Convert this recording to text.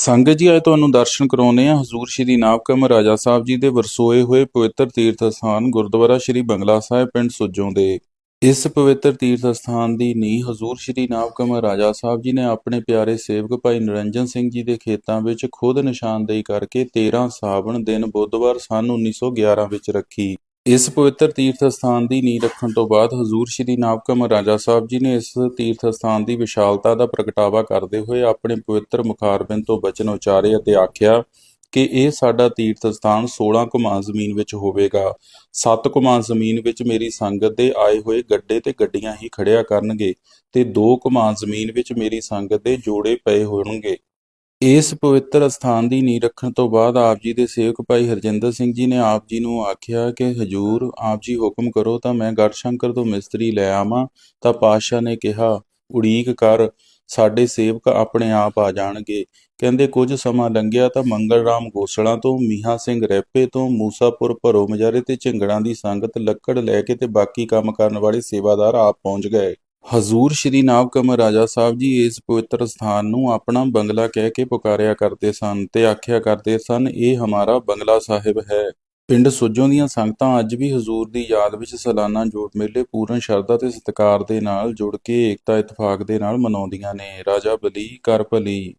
ਸੰਗਤ ਜੀ, ਅੱਜ ਤੁਹਾਨੂੰ ਦਰਸ਼ਨ ਕਰਾਉਨੇ ਆ ਹਜ਼ੂਰ ਸ਼੍ਰੀ ਨਾਭਕਮ ਰਾਜਾ ਸਾਹਿਬ ਜੀ ਦੇ ਵਰਸੋਏ ਹੋਏ ਪਵਿੱਤਰ ਤੀਰਥ ਸਥਾਨ ਗੁਰਦੁਆਰਾ ਸ਼੍ਰੀ ਬੰਗਲਾ ਸਾਹਿਬ, ਪਿੰਡ ਸੁੱਜੋਂ ਦੇ। ਇਸ ਪਵਿੱਤਰ ਤੀਰਥ ਸਥਾਨ ਦੀ ਨੀਂਹ ਹਜ਼ੂਰ ਸ਼੍ਰੀ ਨਾਭਕਮ ਰਾਜਾ ਸਾਹਿਬ ਜੀ ਨੇ ਆਪਣੇ ਪਿਆਰੇ ਸੇਵਕ ਭਾਈ ਨਿਰੰਜਨ ਸਿੰਘ ਜੀ ਦੇ ਖੇਤਾਂ ਵਿੱਚ ਖੁਦ ਨਿਸ਼ਾਨਦੇਹੀ ਕਰਕੇ 13 ਸਾਵਣ ਦਿਨ ਬੁੱਧਵਾਰ ਸਨ 1911 ਵਿੱਚ ਰੱਖੀ। ਇਸ ਪਵਿੱਤਰ ਤੀਰਥ ਸਥਾਨ ਦੀ ਨੀਂਹ ਰੱਖਣ ਤੋਂ ਬਾਅਦ ਹਜ਼ੂਰ ਸ਼੍ਰੀ ਨਾਭਕਮ ਰਾਜਾ ਸਾਹਿਬ ਜੀ ਨੇ ਇਸ ਤੀਰਥ ਸਥਾਨ ਦੀ ਵਿਸ਼ਾਲਤਾ ਦਾ ਪ੍ਰਗਟਾਵਾ ਕਰਦੇ ਹੋਏ ਆਪਣੇ ਪਵਿੱਤਰ ਮੁਖਾਰਬਿੰਦ ਤੋਂ ਬਚਨ ਉਚਾਰੇ ਅਤੇ ਆਖਿਆ ਕਿ ਇਹ ਸਾਡਾ ਤੀਰਥ ਸਥਾਨ 16 ਕੁਮਾਂ ਜ਼ਮੀਨ ਵਿੱਚ ਹੋਵੇਗਾ। 7 ਕੁਮਾਂ ਜ਼ਮੀਨ ਵਿੱਚ ਮੇਰੀ ਸੰਗਤ ਦੇ ਆਏ ਹੋਏ ਗੱਡੇ ਤੇ ਗੱਡੀਆਂ ਹੀ ਖੜਿਆ ਕਰਨਗੇ ਤੇ 2 ਕੁਮਾਂ ਜ਼ਮੀਨ ਵਿੱਚ ਮੇਰੀ ਸੰਗਤ ਦੇ ਜੋੜੇ ਪਏ ਹੋਣਗੇ। ਇਸ ਪਵਿੱਤਰ ਅਸਥਾਨ ਦੀ ਨੀਂਹ ਰੱਖਣ ਤੋਂ ਬਾਅਦ ਆਪ ਜੀ ਦੇ ਸੇਵਕ ਭਾਈ ਹਰਜਿੰਦਰ ਸਿੰਘ ਜੀ ਨੇ ਆਪ ਜੀ ਨੂੰ ਆਖਿਆ ਕਿ, ਹਜੂਰ, ਆਪ ਜੀ ਹੁਕਮ ਕਰੋ ਤਾਂ ਮੈਂ ਗੜਸ਼ੰਕਰ ਤੋਂ ਮਿਸਤਰੀ ਲੈ ਆਵਾਂ। ਤਾਂ ਪਾਤਸ਼ਾਹ ਨੇ ਕਿਹਾ, ਉਡੀਕ ਕਰ, ਸਾਡੇ ਸੇਵਕ ਆਪਣੇ ਆਪ ਆ ਜਾਣਗੇ। ਕਹਿੰਦੇ, ਕੁਝ ਸਮਾਂ ਲੰਘਿਆ ਤਾਂ ਮੰਗਲ ਰਾਮ ਗੋਸਲਾ ਤੋਂ, ਮੀਹਾ ਸਿੰਘ ਰੈਪੇ ਤੋਂ, ਮੂਸਾਪੁਰ ਭਰੋ ਮਜਾਰੇ ਤੇ ਝਿੰਗੜਾਂ ਦੀ ਸੰਗਤ ਲੱਕੜ ਲੈ ਕੇ ਤੇ ਬਾਕੀ ਕੰਮ ਕਰਨ ਵਾਲੇ ਸੇਵਾਦਾਰ ਆਪ ਪਹੁੰਚ ਗਏ। ਹਜ਼ੂਰ ਸ਼੍ਰੀ ਨਾਭਕਮ ਰਾਜਾ ਸਾਹਿਬ ਜੀ ਇਸ ਪਵਿੱਤਰ ਸਥਾਨ ਨੂੰ ਆਪਣਾ ਬੰਗਲਾ ਕਹਿ ਕੇ ਪੁਕਾਰਿਆ ਕਰਦੇ ਸਨ ਤੇ ਆਖਿਆ ਕਰਦੇ ਸਨ, ਇਹ ਹਮਾਰਾ ਬੰਗਲਾ ਸਾਹਿਬ ਹੈ। ਪਿੰਡ ਸੁੱਜੋਂ ਦੀਆਂ ਸੰਗਤਾਂ ਅੱਜ ਵੀ ਹਜ਼ੂਰ ਦੀ ਯਾਦ ਵਿੱਚ ਸਾਲਾਨਾ ਜੋੜ ਮੇਲੇ, ਪੂਰਨ ਸ਼ਰਧਾ ਤੇ ਸਤਿਕਾਰ ਦੇ ਨਾਲ ਜੁੜ ਕੇ ਏਕਤਾ ਇਤਫਾਕ ਦੇ ਨਾਲ ਮਨਾਉਂਦੀਆਂ ਨੇ। ਰਾਜਾ ਬਲੀ ਕਰ ਭਲੀ।